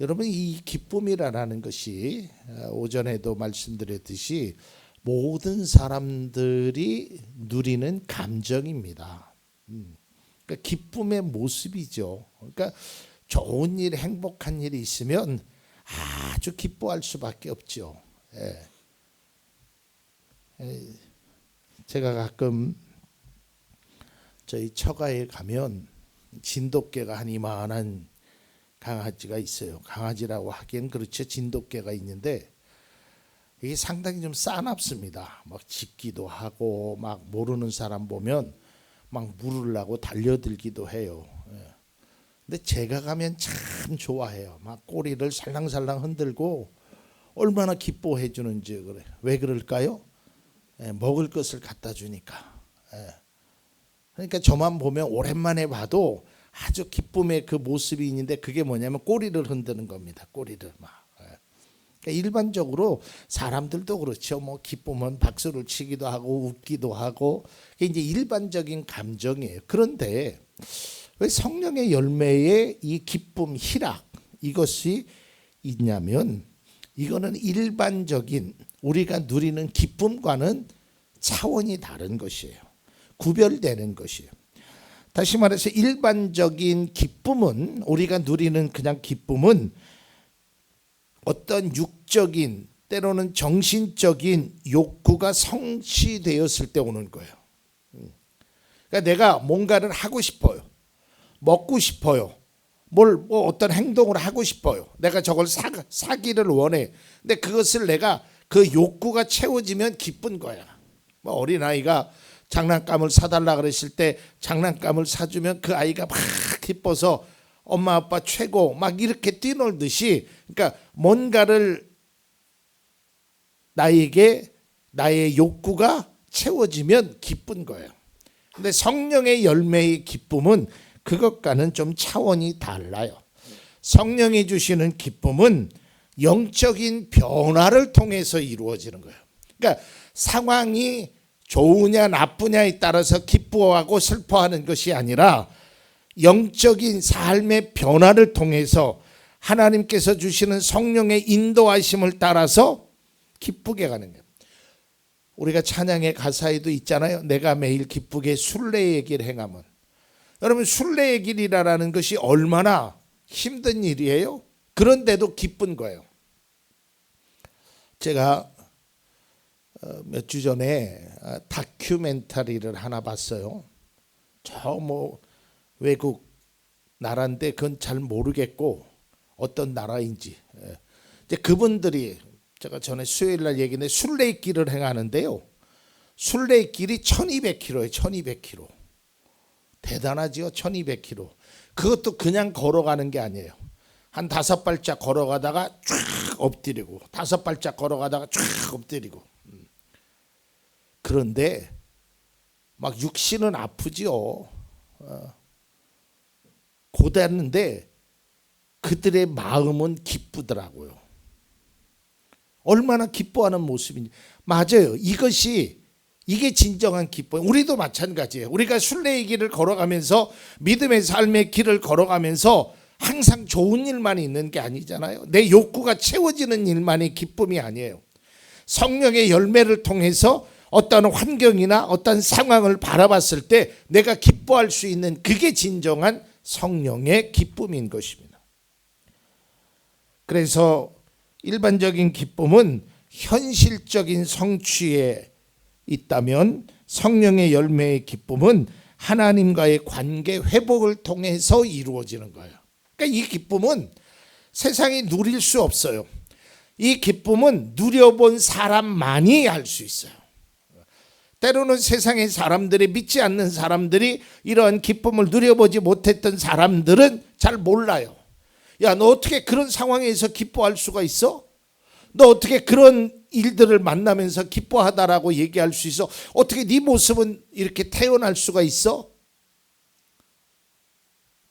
여러분 이 기쁨이라는 것이 어, 오전에도 말씀드렸듯이 모든 사람들이 누리는 감정입니다. 음. 그러니까 기쁨의 모습이죠. 그러니까 좋은 일, 행복한 일이 있으면 아주 기뻐할 수밖에 없죠. 예. 에, 제가 가끔 저희 처가에 가면 진돗개가 한 이만한 강아지가 있어요. 강아지라고 하기엔 그렇죠. 진돗개가 있는데 이게 상당히 좀 싸납습니다. 막 짖기도 하고 막 모르는 사람 보면 막 물으려고 달려들기도 해요. 예. 근데 제가 가면 참 좋아해요. 막 꼬리를 살랑살랑 흔들고 얼마나 기뻐해 주는지 그래. 왜 그럴까요? 예, 먹을 것을 갖다 주니까. 예. 그러니까 저만 보면 오랜만에 봐도 아주 기쁨의 그 모습이 있는데 그게 뭐냐면 꼬리를 흔드는 겁니다. 꼬리를 막. 예. 그러니까 일반적으로 사람들도 그렇죠. 뭐 기쁘면 박수를 치기도 하고 웃기도 하고 그게 이제 일반적인 감정이에요. 그런데 왜 성령의 열매에 이 기쁨, 희락 이것이 있냐면 이거는 일반적인 우리가 누리는 기쁨과는 차원이 다른 것이에요. 구별되는 것이에요. 다시 말해서 일반적인 기쁨은 우리가 누리는 그냥 기쁨은 어떤 육적인 때로는 정신적인 욕구가 성취되었을 때 오는 거예요. 음. 그러니까 내가 뭔가를 하고 싶어요. 먹고 싶어요. 뭘 뭐 어떤 행동을 하고 싶어요. 내가 저걸 사, 사기를 원해. 근데 그것을 내가 그 욕구가 채워지면 기쁜 거야. 뭐 어린 아이가 장난감을 사달라 그랬을 때 장난감을 사주면 그 아이가 막 기뻐서 엄마 아빠 최고 막 이렇게 뛰놀듯이 그러니까 뭔가를 나에게 나의 욕구가 채워지면 기쁜 거예요. 근데 성령의 열매의 기쁨은 그것과는 좀 차원이 달라요. 성령이 주시는 기쁨은 영적인 변화를 통해서 이루어지는 거예요. 그러니까 상황이 좋으냐 나쁘냐에 따라서 기뻐하고 슬퍼하는 것이 아니라 영적인 삶의 변화를 통해서 하나님께서 주시는 성령의 인도하심을 따라서 기쁘게 가는 거예요. 우리가 찬양의 가사에도 있잖아요. 내가 매일 기쁘게 순례의 길 행함은. 여러분 순례의 길이라는 것이 얼마나 힘든 일이에요. 그런데도 기쁜 거예요. 제가 어, 몇 주 전에 아, 다큐멘터리를 하나 봤어요. 저 뭐 외국 나라인데 그건 잘 모르겠고 어떤 나라인지 예. 이제 그분들이 제가 전에 수요일 날 얘기했는데 순례길을 행하는데요. 순례길이 1200km예요. 1200km. 대단하지요. 1200km. 그것도 그냥 걸어가는 게 아니에요. 한 다섯 발짝 걸어가다가 쫙 엎드리고 다섯 발짝 걸어가다가 쫙 엎드리고 음. 그런데 막 육신은 아프지요. 어. 고되는데 그들의 마음은 기쁘더라고요. 얼마나 기뻐하는 모습인지 맞아요. 이것이 이게 진정한 기쁨. 우리도 마찬가지예요. 우리가 순례의 길을 걸어가면서 믿음의 삶의 길을 걸어가면서 항상 좋은 일만 있는 게 아니잖아요. 내 욕구가 채워지는 일만이 기쁨이 아니에요. 성령의 열매를 통해서 어떤 환경이나 어떤 상황을 바라봤을 때 내가 기뻐할 수 있는 그게 진정한 성령의 기쁨인 것입니다. 그래서 일반적인 기쁨은 현실적인 성취에 있다면 성령의 열매의 기쁨은 하나님과의 관계 회복을 통해서 이루어지는 거예요. 그러니까 이 기쁨은 세상이 누릴 수 없어요. 이 기쁨은 누려본 사람만이 알 수 있어요. 때로는 세상의 사람들이 믿지 않는 사람들이 이러한 기쁨을 누려보지 못했던 사람들은 잘 몰라요. 야, 너 어떻게 그런 상황에서 기뻐할 수가 있어? 너 어떻게 그런 일들을 만나면서 기뻐하다라고 얘기할 수 있어? 어떻게 네 모습은 이렇게 태어날 수가 있어?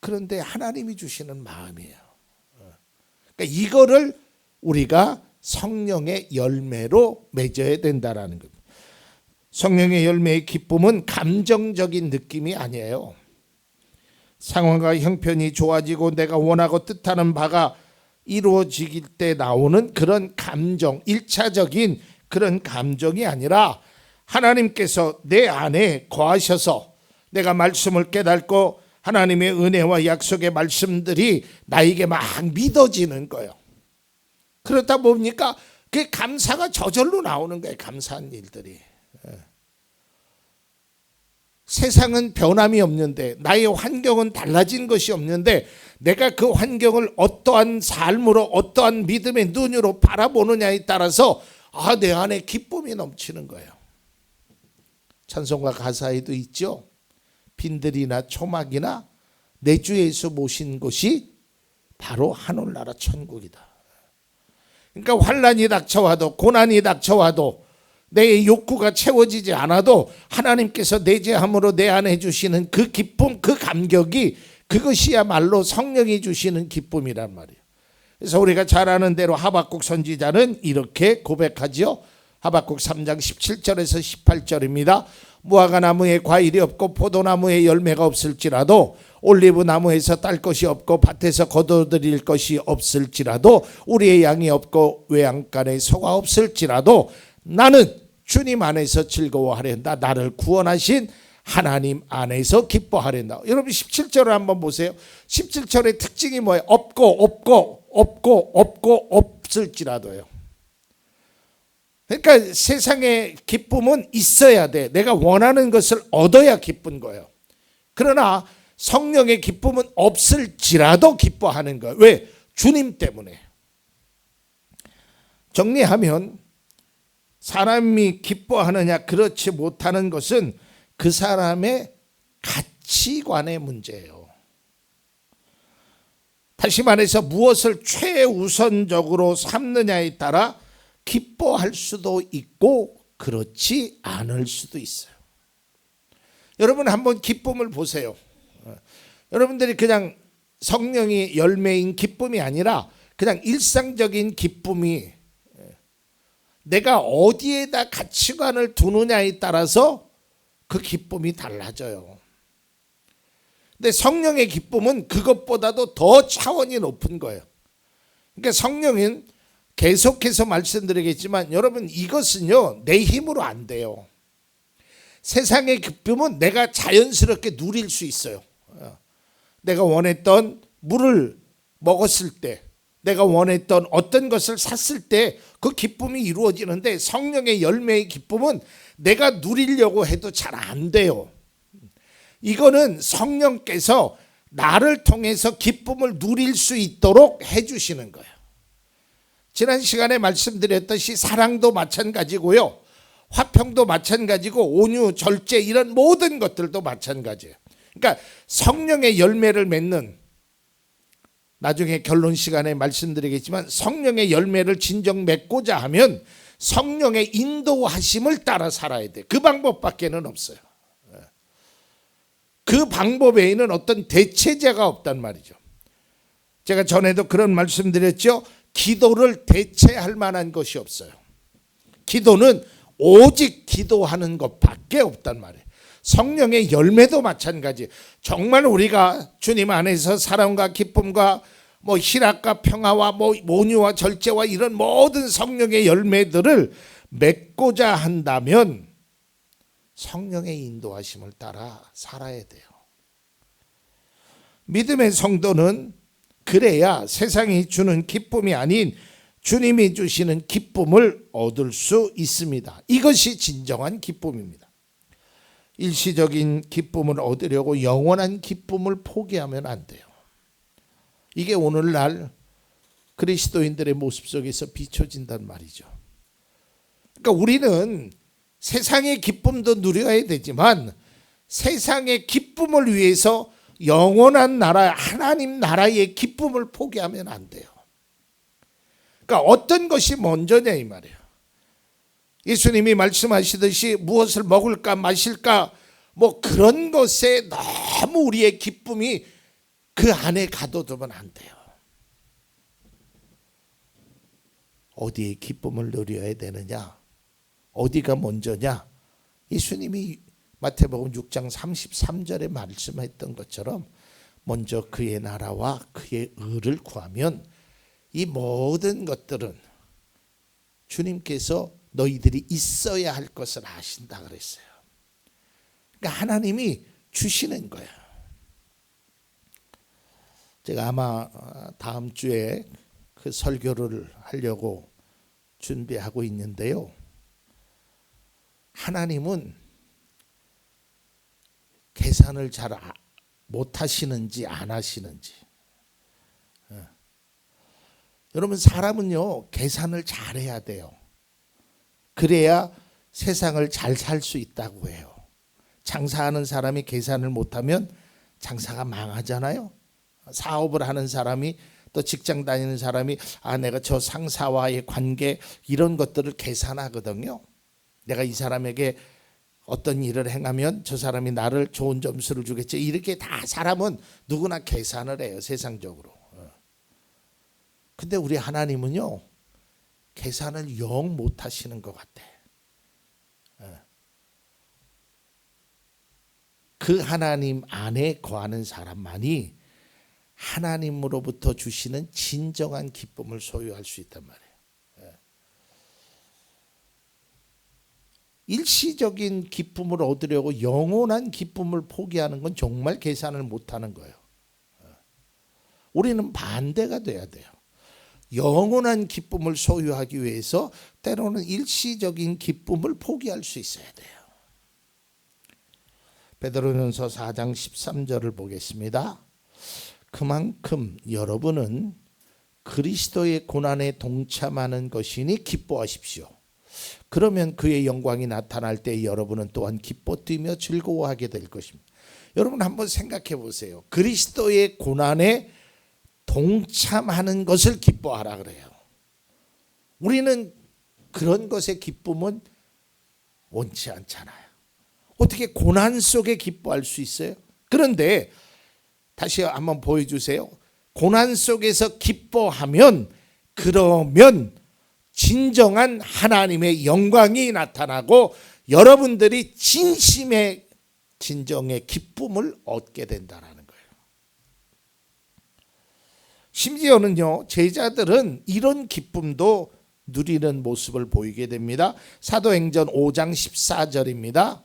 그런데 하나님이 주시는 마음이에요. 그러니까 이거를 우리가 성령의 열매로 맺어야 된다라는 겁니다. 성령의 열매의 기쁨은 감정적인 느낌이 아니에요. 상황과 형편이 좋아지고 내가 원하고 뜻하는 바가 이루어질 때 나오는 그런 감정, 일차적인 그런 감정이 아니라 하나님께서 내 안에 거하셔서 내가 말씀을 깨닫고 하나님의 은혜와 약속의 말씀들이 나에게 막 믿어지는 거예요. 그렇다 보니까 그 감사가 저절로 나오는 거예요. 감사한 일들이. 예. 세상은 변함이 없는데 나의 환경은 달라진 것이 없는데 내가 그 환경을 어떠한 삶으로 어떠한 믿음의 눈으로 바라보느냐에 따라서 아 내 안에 기쁨이 넘치는 거예요. 찬송가 가사에도 있죠. 빈들이나 초막이나 내주 예수 모신 곳이 바로 하늘나라 천국이다. 그러니까 환란이 닥쳐와도 고난이 닥쳐와도 내 욕구가 채워지지 않아도 하나님께서 내재함으로 내 안에 주시는 그 기쁨, 그 감격이 그것이야말로 성령이 주시는 기쁨이란 말이에요. 그래서 우리가 잘 아는 대로 하박국 선지자는 이렇게 고백하지요. 하박국 3장 17절에서 18절입니다. 무화과 나무에 과일이 없고 포도나무에 열매가 없을지라도 올리브 나무에서 딸 것이 없고 밭에서 거둬들일 것이 없을지라도 우리의 양이 없고 외양간에 소가 없을지라도 나는 주님 안에서 즐거워하련다. 나를 구원하신 하나님 안에서 기뻐하련다. 여러분 17절을 한번 보세요. 17절의 특징이 뭐예요? 없고 없고 없고 없고 없을지라도요. 그러니까 세상에 기쁨은 있어야 돼. 내가 원하는 것을 얻어야 기쁜 거예요. 그러나 성령의 기쁨은 없을지라도 기뻐하는 거예요. 왜? 주님 때문에. 정리하면 사람이 기뻐하느냐 그렇지 못하는 것은 그 사람의 가치관의 문제예요. 다시 말해서 무엇을 최우선적으로 삼느냐에 따라 기뻐할 수도 있고 그렇지 않을 수도 있어요. 여러분 한번 기쁨을 보세요. 여러분들이 그냥 성령이 열매인 기쁨이 아니라 그냥 일상적인 기쁨이 내가 어디에다 가치관을 두느냐에 따라서 그 기쁨이 달라져요. 근데 성령의 기쁨은 그것보다도 더 차원이 높은 거예요. 그러니까 성령은 계속해서 말씀드리겠지만 여러분 이것은요 내 힘으로 안 돼요. 세상의 기쁨은 내가 자연스럽게 누릴 수 있어요. 내가 원했던 물을 먹었을 때, 내가 원했던 어떤 것을 샀을 때 그 기쁨이 이루어지는데 성령의 열매의 기쁨은 내가 누리려고 해도 잘 안 돼요. 이거는 성령께서 나를 통해서 기쁨을 누릴 수 있도록 해주시는 거예요. 지난 시간에 말씀드렸듯이 사랑도 마찬가지고요. 화평도 마찬가지고 온유, 절제 이런 모든 것들도 마찬가지예요. 그러니까 성령의 열매를 맺는 나중에 결론 시간에 말씀드리겠지만 성령의 열매를 진정 맺고자 하면 성령의 인도하심을 따라 살아야 돼. 그 방법밖에는 없어요. 그 방법 외에는 어떤 대체제가 없단 말이죠. 제가 전에도 그런 말씀드렸죠. 기도를 대체할 만한 것이 없어요. 기도는 오직 기도하는 것밖에 없단 말이에요. 성령의 열매도 마찬가지. 정말 우리가 주님 안에서 사랑과 기쁨과 뭐 희락과 평화와 뭐 모유와 절제와 이런 모든 성령의 열매들을 맺고자 한다면 성령의 인도하심을 따라 살아야 돼요. 믿음의 성도는 그래야 세상이 주는 기쁨이 아닌 주님이 주시는 기쁨을 얻을 수 있습니다. 이것이 진정한 기쁨입니다. 일시적인 기쁨을 얻으려고 영원한 기쁨을 포기하면 안 돼요. 이게 오늘날 그리스도인들의 모습 속에서 비춰진단 말이죠. 그러니까 우리는 세상의 기쁨도 누려야 되지만 세상의 기쁨을 위해서 영원한 나라 하나님 나라의 기쁨을 포기하면 안 돼요. 그러니까 어떤 것이 먼저냐 이 말이에요. 예수님이 말씀하시듯이 무엇을 먹을까 마실까 뭐 그런 것에 너무 우리의 기쁨이 그 안에 가둬두면 안 돼요. 어디에 기쁨을 누려야 되느냐? 어디가 먼저냐? 예수님이 마태복음 6장 33절에 말씀했던 것처럼 먼저 그의 나라와 그의 의를 구하면 이 모든 것들은 주님께서 너희들이 있어야 할 것을 아신다 그랬어요. 그러니까 하나님이 주시는 거야. 제가 아마 다음 주에 그 설교를 하려고 준비하고 있는데요. 하나님은 계산을 잘 아, 못하시는지 안 하시는지. 예. 여러분 사람은요 계산을 잘해야 돼요. 그래야 세상을 잘 살 수 있다고 해요. 장사하는 사람이 계산을 못하면 장사가 망하잖아요. 사업을 하는 사람이 또 직장 다니는 사람이 아 내가 저 상사와의 관계 이런 것들을 계산하거든요. 내가 이 사람에게 어떤 일을 행하면 저 사람이 나를 좋은 점수를 주겠지. 이렇게 다 사람은 누구나 계산을 해요. 세상적으로. 어. 근데 우리 하나님은요. 계산을 영 못하시는 것 같아. 어. 그 하나님 안에 거하는 사람만이 하나님으로부터 주시는 진정한 기쁨을 소유할 수 있단 말이에요. 예. 일시적인 기쁨을 얻으려고 영원한 기쁨을 포기하는 건 정말 계산을 못하는 거예요. 예. 우리는 반대가 돼야 돼요. 영원한 기쁨을 소유하기 위해서 때로는 일시적인 기쁨을 포기할 수 있어야 돼요. 베드로전서 4장 13절을 보겠습니다. 그만큼 여러분은 그리스도의 고난에 동참하는 것이니 기뻐하십시오. 그러면 그의 영광이 나타날 때 여러분은 또한 기뻐 뛰며 즐거워하게 될 것입니다. 여러분 한번 생각해 보세요. 그리스도의 고난에 동참하는 것을 기뻐하라 그래요. 우리는 그런 것의 기쁨은 원치 않잖아요. 어떻게 고난 속에 기뻐할 수 있어요? 그런데 다시 한번 보여주세요. 고난 속에서 기뻐하면 그러면 진정한 하나님의 영광이 나타나고 여러분들이 진심의 진정의 기쁨을 얻게 된다라는. 심지어는요, 제자들은 이런 기쁨도 누리는 모습을 보이게 됩니다. 사도행전 5장 14절입니다.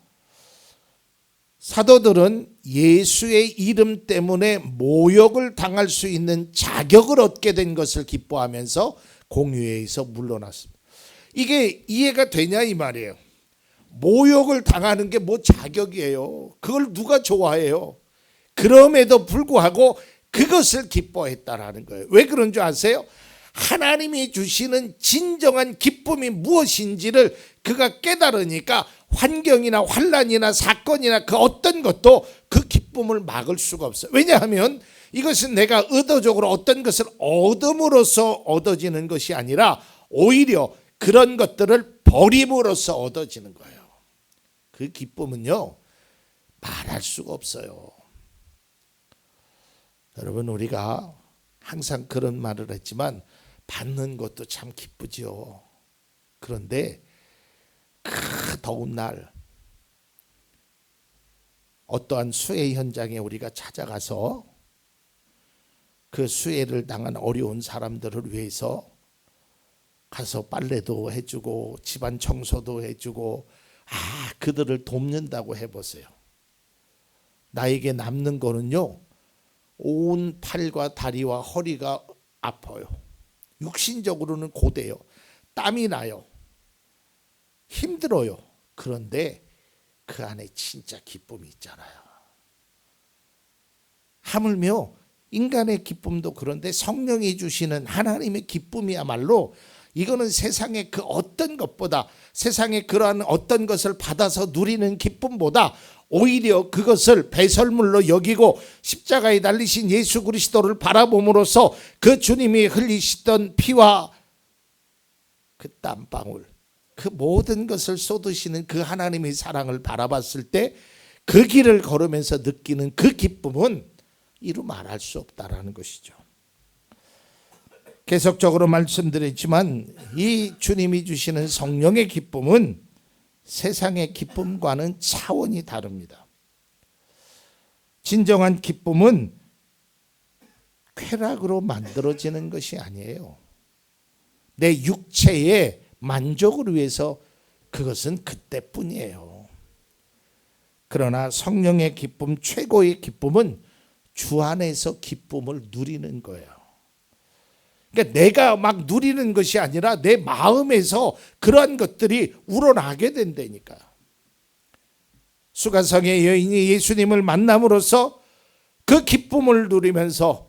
사도들은 예수의 이름 때문에 모욕을 당할 수 있는 자격을 얻게 된 것을 기뻐하면서 공유회에서 물러났습니다. 이게 이해가 되냐 이 말이에요. 모욕을 당하는 게 뭐 자격이에요. 그걸 누가 좋아해요? 그럼에도 불구하고 그것을 기뻐했다라는 거예요. 왜 그런 줄 아세요? 하나님이 주시는 진정한 기쁨이 무엇인지를 그가 깨달으니까 환경이나 환란이나 사건이나 그 어떤 것도 그 기쁨을 막을 수가 없어요. 왜냐하면 이것은 내가 의도적으로 어떤 것을 얻음으로써 얻어지는 것이 아니라 오히려 그런 것들을 버림으로써 얻어지는 거예요. 그 기쁨은요, 말할 수가 없어요. 여러분, 우리가 항상 그런 말을 했지만, 받는 것도 참 기쁘지요. 그런데 그 더운 날 어떠한 수해 현장에 우리가 찾아가서 그 수해를 당한 어려운 사람들을 위해서 가서 빨래도 해주고 집안 청소도 해주고 아 그들을 돕는다고 해보세요. 나에게 남는 거는요 온 팔과 다리와 허리가 아파요. 육신적으로는 고돼요. 땀이 나요. 힘들어요. 그런데 그 안에 진짜 기쁨이 있잖아요. 하물며 인간의 기쁨도 그런데 성령이 주시는 하나님의 기쁨이야말로 이거는 세상의 그 어떤 것보다 세상의 그러한 어떤 것을 받아서 누리는 기쁨보다 오히려 그것을 배설물로 여기고 십자가에 달리신 예수 그리스도를 바라봄으로써 그 주님이 흘리시던 피와 그 땀방울 그 모든 것을 쏟으시는 그 하나님의 사랑을 바라봤을 때 그 길을 걸으면서 느끼는 그 기쁨은 이루 말할 수 없다라는 것이죠. 계속적으로 말씀드렸지만 이 주님이 주시는 성령의 기쁨은 세상의 기쁨과는 차원이 다릅니다. 진정한 기쁨은 쾌락으로 만들어지는 것이 아니에요. 내 육체의 만족을 위해서 그것은 그때뿐이에요. 그러나 성령의 기쁨, 최고의 기쁨은 주 안에서 기쁨을 누리는 거예요. 그러니까 내가 막 누리는 것이 아니라 내 마음에서 그러한 것들이 우러나게 된다니까. 수가성의 여인이 예수님을 만남으로써 그 기쁨을 누리면서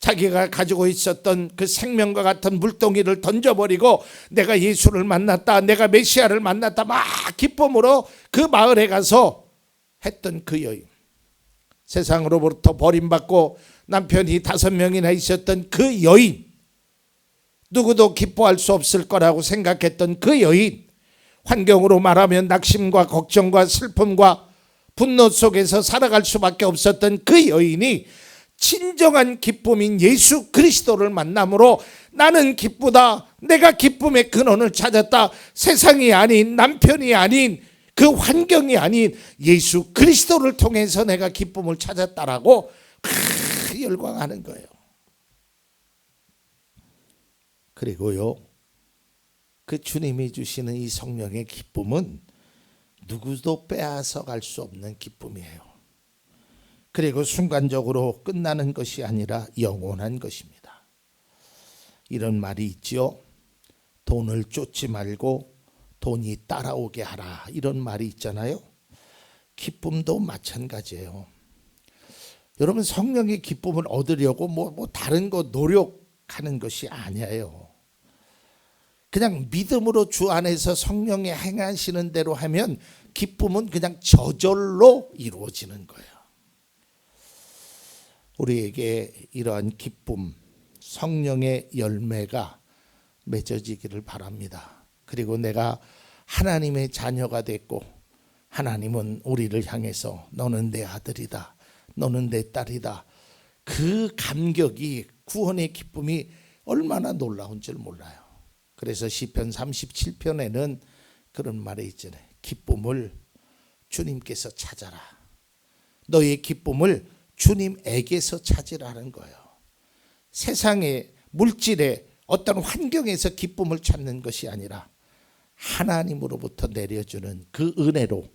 자기가 가지고 있었던 그 생명과 같은 물동이를 던져버리고 내가 예수를 만났다, 내가 메시아를 만났다, 막 기쁨으로 그 마을에 가서 했던 그 여인. 세상으로부터 버림받고 남편이 다섯 명이나 있었던 그 여인. 누구도 기뻐할 수 없을 거라고 생각했던 그 여인. 환경으로 말하면 낙심과 걱정과 슬픔과 분노 속에서 살아갈 수밖에 없었던 그 여인이 진정한 기쁨인 예수 그리스도를 만남으로 나는 기쁘다. 내가 기쁨의 근원을 찾았다. 세상이 아닌 남편이 아닌 그 환경이 아닌 예수 그리스도를 통해서 내가 기쁨을 찾았다라고 크, 열광하는 거예요. 그리고요. 그 주님이 주시는 이 성령의 기쁨은 누구도 빼앗아 갈 수 없는 기쁨이에요. 그리고 순간적으로 끝나는 것이 아니라 영원한 것입니다. 이런 말이 있죠. 돈을 쫓지 말고 돈이 따라오게 하라. 이런 말이 있잖아요. 기쁨도 마찬가지예요. 여러분 성령의 기쁨을 얻으려고 뭐, 뭐 다른 거 노력하는 것이 아니에요. 그냥 믿음으로 주 안에서 성령의 행하시는 대로 하면 기쁨은 그냥 저절로 이루어지는 거예요. 우리에게 이러한 기쁨, 성령의 열매가 맺어지기를 바랍니다. 그리고 내가 하나님의 자녀가 됐고 하나님은 우리를 향해서 너는 내 아들이다. 너는 내 딸이다. 그 감격이 구원의 기쁨이 얼마나 놀라운 줄 몰라요. 그래서 시편 37편에는 그런 말이 있잖아요. 기쁨을 주님께서 찾아라. 너의 기쁨을 주님에게서 찾으라는 거예요. 세상의 물질의 어떤 환경에서 기쁨을 찾는 것이 아니라 하나님으로부터 내려주는 그 은혜로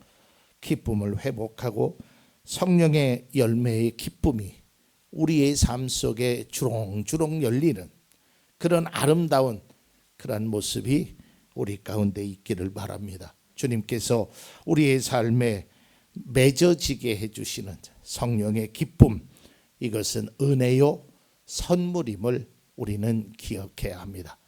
기쁨을 회복하고 성령의 열매의 기쁨이 우리의 삶 속에 주렁주렁 열리는 그런 아름다운 그런 모습이 우리 가운데 있기를 바랍니다. 주님께서 우리의 삶에 맺어지게 해주시는 성령의 기쁨 이것은 은혜요 선물임을 우리는 기억해야 합니다.